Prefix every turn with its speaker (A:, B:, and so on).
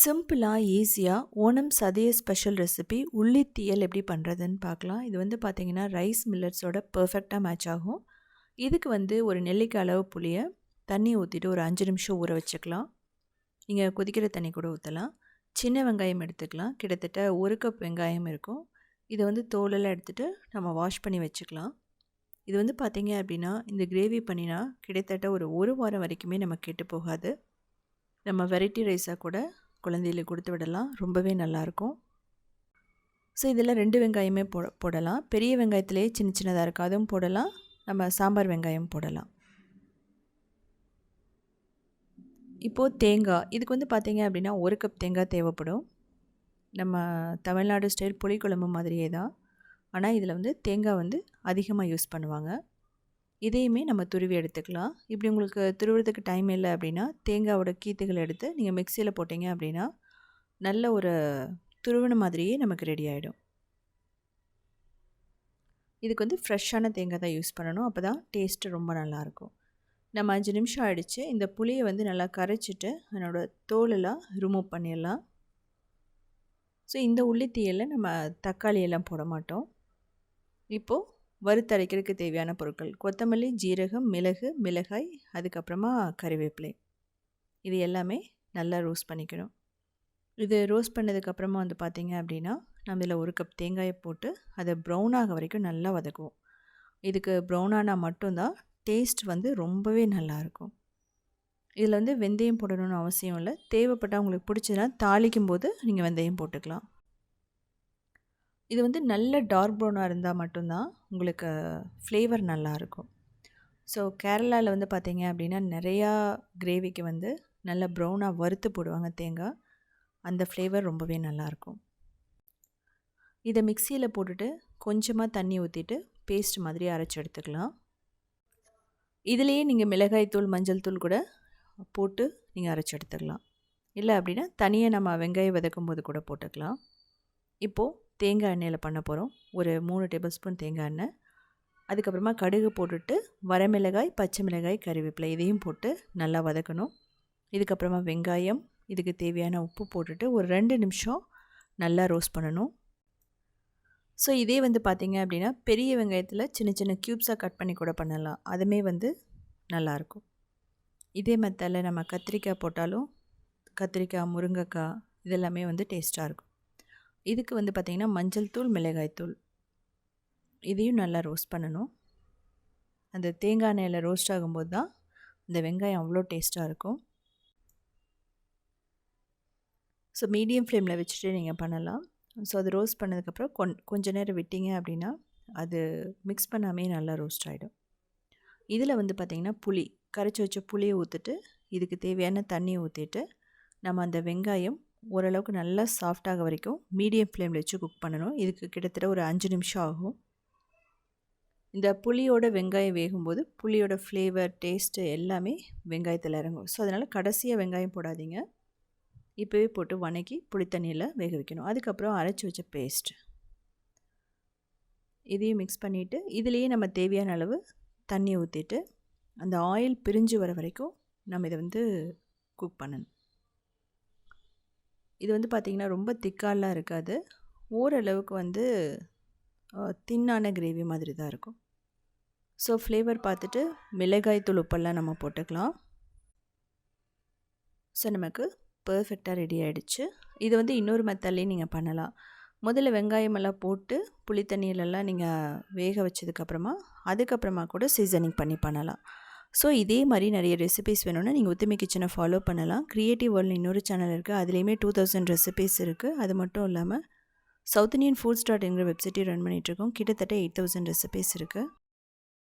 A: சிம்பிளாக ஈஸியாக ஓணம் சதய ஸ்பெஷல் ரெசிபி உள்ளி தீயல் எப்படி பண்ணுறதுன்னு பார்க்கலாம். இது வந்து பார்த்திங்கன்னா ரைஸ் மில்லட்ஸோட பர்ஃபெக்டாக மேட்ச் ஆகும். இதுக்கு வந்து ஒரு நெல்லிக்காய் அளவு புளியை தண்ணி ஊற்றிட்டு ஒரு அஞ்சு நிமிஷம் ஊற வச்சுக்கலாம். நீங்கள் கொதிக்கிற தண்ணி கூட ஊற்றலாம் சின்ன வெங்காயம் எடுத்துக்கலாம். கிட்டத்தட்ட ஒரு கப் வெங்காயம் இருக்கும். இதை வந்து தோலெல்லாம் எடுத்துகிட்டு நம்ம வாஷ் பண்ணி வச்சுக்கலாம். இது வந்து பார்த்திங்க அப்படின்னா இந்த கிரேவி பண்ணினா கிட்டத்தட்ட ஒரு ஒரு வாரம் வரைக்குமே நம்ம கெட்டு போகாது. நம்ம வெரைட்டி ரைஸாக கூட குழந்தைகளுக்கு கொடுத்து விடலாம். ரொம்பவே நல்லாயிருக்கும். ஸோ இதில் ரெண்டு வெங்காயமே போ போடலாம். பெரிய வெங்காயத்திலே சின்ன சின்னதாக இருக்கும் அதுவும் போடலாம். நம்ம சாம்பார் வெங்காயம் போடலாம். இப்போது தேங்காய். இதுக்கு வந்து பார்த்திங்க அப்படின்னா ஒரு கப் தேங்காய் தேவைப்படும். நம்ம தமிழ்நாடு ஸ்டைல் புளிக்குழம்பு மாதிரியே தான். ஆனால் இதில் வந்து தேங்காய் வந்து அதிகமாக யூஸ் பண்ணுவாங்க. இதையுமே நம்ம துருவி எடுத்துக்கலாம். இப்படி உங்களுக்கு துருவுறதுக்கு டைம் இல்லை அப்படின்னா தேங்காவோட கீத்துகள் எடுத்து நீங்கள் மிக்சியில் போட்டிங்க அப்படின்னா நல்ல ஒரு துருவின மாதிரியே நமக்கு ரெடி ஆகிடும் இதுக்கு வந்து ஃப்ரெஷ்ஷான தேங்காய் தான் யூஸ் பண்ணணும். அப்போ தான் டேஸ்ட்டு ரொம்ப நல்லாயிருக்கும். நம்ம அஞ்சு நிமிஷம் ஆகிடுச்சு இந்த புளியை வந்து நல்லா கரைச்சிட்டு அதனோட தோலெல்லாம் ரிமூவ் பண்ணிடலாம். ஸோ இந்த உள்ளித்தீயில் நம்ம தக்காளி எல்லாம் போட மாட்டோம். இப்போது வறுத்தரைக்கிறதுக்கு தேவையான பொருட்கள். கொத்தமல்லி ஜீரகம் மிளகு மிளகாய் அதுக்கப்புறமா கறிவேப்பிலை. இது எல்லாமே நல்லா ரோஸ்ட் பண்ணிக்கணும். இது ரோஸ்ட் பண்ணதுக்கப்புறமா வந்து பார்த்திங்க அப்படின்னா நம்ம இதில் ஒரு கப் தேங்காயை போட்டு அதை ப்ரௌன் ஆக வரைக்கும் நல்லா வதக்குவோம். இதுக்கு ப்ரௌன் ஆனால் மட்டும்தான் டேஸ்ட் வந்து ரொம்பவே நல்லாயிருக்கும் இதில் வந்து வெந்தயம் போடணும்னு அவசியம் இல்லை. தேவைப்பட்டால் உங்களுக்கு பிடிச்சதுன்னா தாளிக்கும் போது நீங்கள் வெந்தயம் போட்டுக்கலாம். இது வந்து நல்ல டார்க் ப்ரௌனாக இருந்தால் மட்டும்தான் உங்களுக்கு ஃப்ளேவர் நல்லாயிருக்கும். ஸோ கேரளாவில் வந்து பார்த்திங்க அப்படின்னா நிறையா கிரேவிக்கு வந்து நல்ல ப்ரௌனாக வறுத்து போடுவாங்க தேங்காய். அந்த ஃப்ளேவர் ரொம்பவே நல்லாயிருக்கும். இதை மிக்சியில் போட்டுட்டு கொஞ்சமாக தண்ணி ஊற்றிட்டு பேஸ்ட் மாதிரி அரைச்சி எடுத்துக்கலாம். இதுலேயே நீங்கள் மிளகாய் தூள் மஞ்சள் தூள் கூட போட்டு நீங்கள் அரைச்சி எடுத்துக்கலாம். இல்லை அப்படின்னா தனியாக நம்ம வெங்காயம் வதக்கும் போது கூட போட்டுக்கலாம். இப்போது தேங்காய் எண்ணெயில் பண்ண போகிறோம். ஒரு மூணு டேபிள் ஸ்பூன் தேங்காய் எண்ணெய். அதுக்கப்புறமா கடுகு போட்டுட்டு வரமிளகாய் பச்சை மிளகாய் கறிவேப்பிலை இதையும் போட்டு நல்லா வதக்கணும். இதுக்கப்புறமா வெங்காயம் இதுக்கு தேவையான உப்பு போட்டுட்டு ஒரு ரெண்டு நிமிஷம் நல்லா ரோஸ்ட் பண்ணணும். ஸோ இதே வந்து பார்த்திங்க அப்படின்னா பெரிய வெங்காயத்தில் சின்ன சின்ன க்யூப்ஸாக கட் பண்ணி கூட பண்ணலாம். அதுமே வந்து நல்லாயிருக்கும். இதே மெத்தடில் நம்ம கத்திரிக்காய் போட்டாலும் கத்திரிக்காய் முருங்கைக்காய் இதெல்லாமே வந்து டேஸ்ட்டாக இருக்கும். இதுக்கு வந்து பார்த்திங்கன்னா மஞ்சள் தூள் மிளகாய் தூள். இதையும் நல்லா ரோஸ்ட் பண்ணணும். அந்த தேங்காய் எண்ணெயில் ரோஸ்ட் ஆகும்போது தான் இந்த வெங்காயம் அவ்வளோ டேஸ்ட்டாக இருக்கும். ஸோ மீடியம் ஃப்ளேமில் வச்சுட்டு நீங்கள் பண்ணலாம். ஸோ அது ரோஸ்ட் பண்ணதுக்கப்புறம் கொன் கொஞ்ச நேரம் விட்டிங்க அப்படின்னா அது மிக்ஸ் பண்ணாமே நல்லா ரோஸ்ட் ஆகிடும் இதில் வந்து பார்த்திங்கன்னா புளி கரைச்சி வச்ச புளியை ஊற்றிட்டு இதுக்கு தேவையான தண்ணியை ஊற்றிட்டு நம்ம அந்த வெங்காயம் ஓரளவுக்கு நல்லா சாஃப்டாக வரைக்கும் மீடியம் ஃப்ளேமில் வச்சு குக் பண்ணணும். இதுக்கு கிட்டத்தட்ட ஒரு அஞ்சு நிமிஷம் ஆகும். இந்த புளியோட வெங்காயம் வேகும்போது புளியோட ஃப்ளேவர் டேஸ்ட்டு எல்லாமே வெங்காயத்தில் இறங்கும். ஸோ அதனால் கடைசியாக வெங்காயம் போடாதீங்க. இப்போவே போட்டு வணக்கி புளித்தண்ணியில் வேக வைக்கணும். அதுக்கப்புறம் அரைச்சி வச்ச பேஸ்ட் இதையும் மிக்ஸ் பண்ணிவிட்டு இதுலேயே நம்ம தேவையான அளவு தண்ணி ஊற்றிட்டு அந்த ஆயில் பிரிஞ்சு வர வரைக்கும் நம்ம இதை வந்து குக் பண்ணணும். இது வந்து பார்த்திங்கன்னா ரொம்ப திக்காலாம் இருக்காது. ஓரளவுக்கு வந்து தின்னான கிரேவி மாதிரி தான் இருக்கும். ஸோ ஃப்ளேவர் பார்த்துட்டு மிளகாய் தூள் உப்பெல்லாம் நம்ம போட்டுக்கலாம். ஸோ நமக்கு பர்ஃபெக்டாக ரெடி ஆகிடுச்சு இது வந்து இன்னொரு மெத்தட்லேயும் நீங்கள் பண்ணலாம். முதல்ல வெங்காயமெல்லாம் போட்டு புளி தண்ணியிலலாம் நீங்கள் வேக வச்சதுக்கப்புறமா அதுக்கப்புறமா கூட சீசனிங் பண்ணி பண்ணலாம். ஸோ இதே மாதிரி நிறைய ரெசிபிஸ் வேணும்னா நீங்கள் உத்தமி கிச்சனை ஃபாலோ பண்ணலாம். க்ரியேட்டிவ் வேர்ல்டு இன்னொரு சேனல் இருக்குது அதுலேயுமே டூ தௌசண்ட் ரெசிபிஸ் இருக்குது அது மட்டும் இல்லாமல் சவுத் இந்தியன் ஃபுட்ஸ் டாட் என்கிற வெப்சைட்டையும் ரன் பண்ணிகிட்ருக்கோம் கிட்டத்தட்ட எயிட் தௌசண்ட் ரெசிபிஸ் இருக்குது